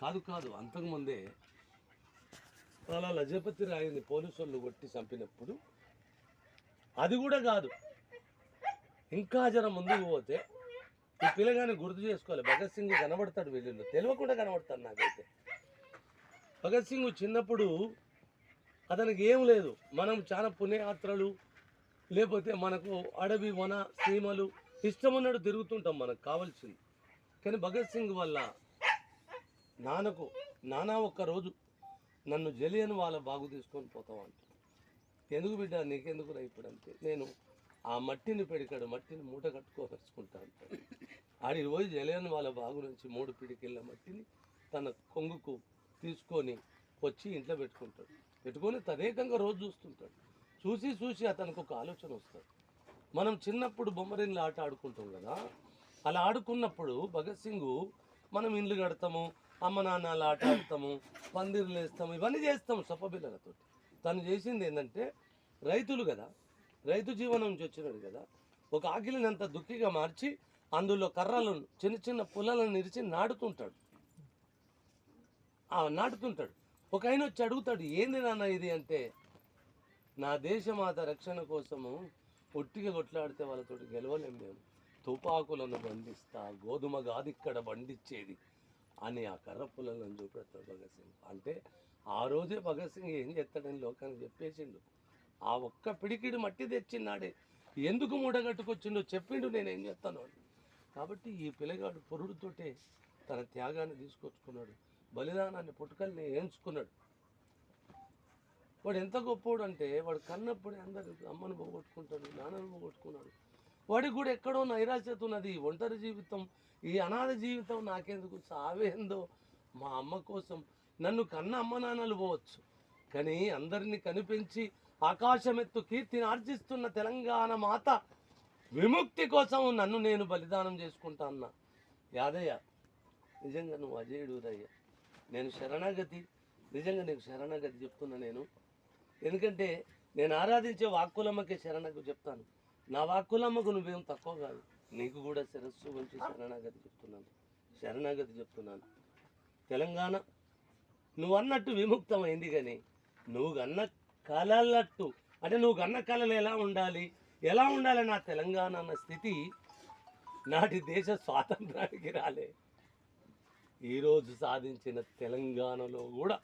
కాదు కాదు అంతకుముందే అలా లజపతి రాయని పోలీసు వాళ్ళు కొట్టి చంపినప్పుడు అది కూడా కాదు. ఇంకా జనం ముందుకు పోతే ఈ పిల్లగాని గుర్తు చేసుకోవాలి. భగత్ సింగ్ కనబడతాడు వీళ్ళు తెలియకుండా కనబడతాడు నాకైతే. భగత్ సింగ్ చిన్నప్పుడు అతనికి ఏం లేదు. మనం చాలా పుణ్యయాత్రలు లేకపోతే మనకు అడవి వన సీమలు ఇష్టం ఉన్నట్టు తిరుగుతుంటాం మనకు కావాల్సింది. కానీ భగత్ సింగ్ వల్ల నాన్నకు నానా ఒక్క రోజు నన్ను జలియని వాళ్ళ బాగు తీసుకొని పోతావు అంట. ఎందుకు బిడ్డ నీకెందుకు రా ఇప్పుడు అంటే నేను ఆ మట్టిని పెడికాడు మట్టిని మూట కట్టుకోదలుచుకుంటా అంటాడు. ఆడి పోయి జలియన్ వాళ్ళ బాగు నుంచి మూడు పిడికిళ్ళ మట్టిని తన కొంగుకు తీసుకొని వచ్చి ఇంట్లో పెట్టుకుంటాడు. పెట్టుకొని తదేకంగా రోజు చూస్తుంటాడు. చూసి చూసి అతనికి ఒక ఆలోచన వస్తుంది. మనం చిన్నప్పుడు బొమ్మరిల్లు ఆట ఆడుకుంటాం కదా? అలా ఆడుకున్నప్పుడు భగత్ సింగ్ మనం ఇండ్లు కడతాము అమ్మ నాన్నలు ఆట ఆడతాము పందిర్లు వేస్తాము ఇవన్నీ చేస్తాము సొప్పబిల్లలతో తను చేసింది ఏంటంటే రైతులు కదా రైతు జీవనం నుంచి వచ్చినాడు కదా ఒక ఆకిలిని అంత దుక్కిగా మార్చి అందులో కర్రలను చిన్న చిన్న పుల్లలను నిరిచి నాటుతుంటాడు. ఆ నాటుతుంటాడు. ఒక ఆయన వచ్చి అడుగుతాడు ఏంది నాన్న ఇది? అంటే నా దేశమాత రక్షణ కోసము ఒట్టిగా కొట్లాడితే వాళ్ళతోటి గెలవలేం మేము. తుపాకులను బంధిస్తా గోధుమ గాదిక్కడ బండిచ్చేది అని ఆ కర్ర పుల్లలను చూపెడతాడు భగత్ సింగ్. అంటే ఆ రోజే భగత్ సింగ్ ఏం చేస్తాడని లోకానికి చెప్పేసిండు. ఆ ఒక్క పిడికిడి మట్టి తెచ్చిన్నాడే. ఎందుకు మూడగట్టుకొచ్చిండో చెప్పిండు నేను ఏం చేస్తాను అని. కాబట్టి ఈ పిల్లగాడు పొరుడుతోటే తన త్యాగాన్ని తీసుకొచ్చుకున్నాడు. బలిదానాన్ని పుట్టుకల్ని ఏంచుకున్నాడు వాడు ఎంత గొప్పోడు అంటే వాడు కన్నప్పుడే అందరు అమ్మను పోగొట్టుకుంటాడు నాన్నను పోగొట్టుకున్నాడు. వాడికి కూడా ఎక్కడో నైరాశ్యత ఉన్నది. ఒంటరి జీవితం. ఈ అనాథ జీవితం నాకెందుకు? సావేందో మా అమ్మ కోసం. నన్ను కన్న అమ్మ నాన్నలు పోవచ్చు. కానీ అందరినీ కనిపించి ఆకాశమెత్తు కీర్తిని ఆర్జిస్తున్న తెలంగాణ మాత విముక్తి కోసం నన్ను నేను బలిదానం చేసుకుంటా అన్న. యాదయ్య నిజంగా నువ్వు అజయుడు రయ్య నేను శరణాగతి. నిజంగా నీకు శరణాగతి చెప్తున్నా నేను. ఎందుకంటే నేను ఆరాధించే వాక్కులమ్మకే శరణకు చెప్తాను. నా వాక్కులమ్మకు నువ్వేం తక్కువ కాదు. నీకు కూడా శిరస్సు గురించి శరణాగతి చెప్తున్నాను. శరణాగతి చెప్తున్నాను. తెలంగాణ నువ్వు అన్నట్టు విముక్తమైంది కానీ నువ్వు కన్న కలలట్టు. అంటే నువ్వు కన్న కళలు ఎలా ఉండాలి? ఎలా ఉండాలి నా తెలంగాణ అన్న స్థితి నాటి దేశ స్వాతంత్రానికి రాలే. ఈరోజు సాధించిన తెలంగాణలో కూడా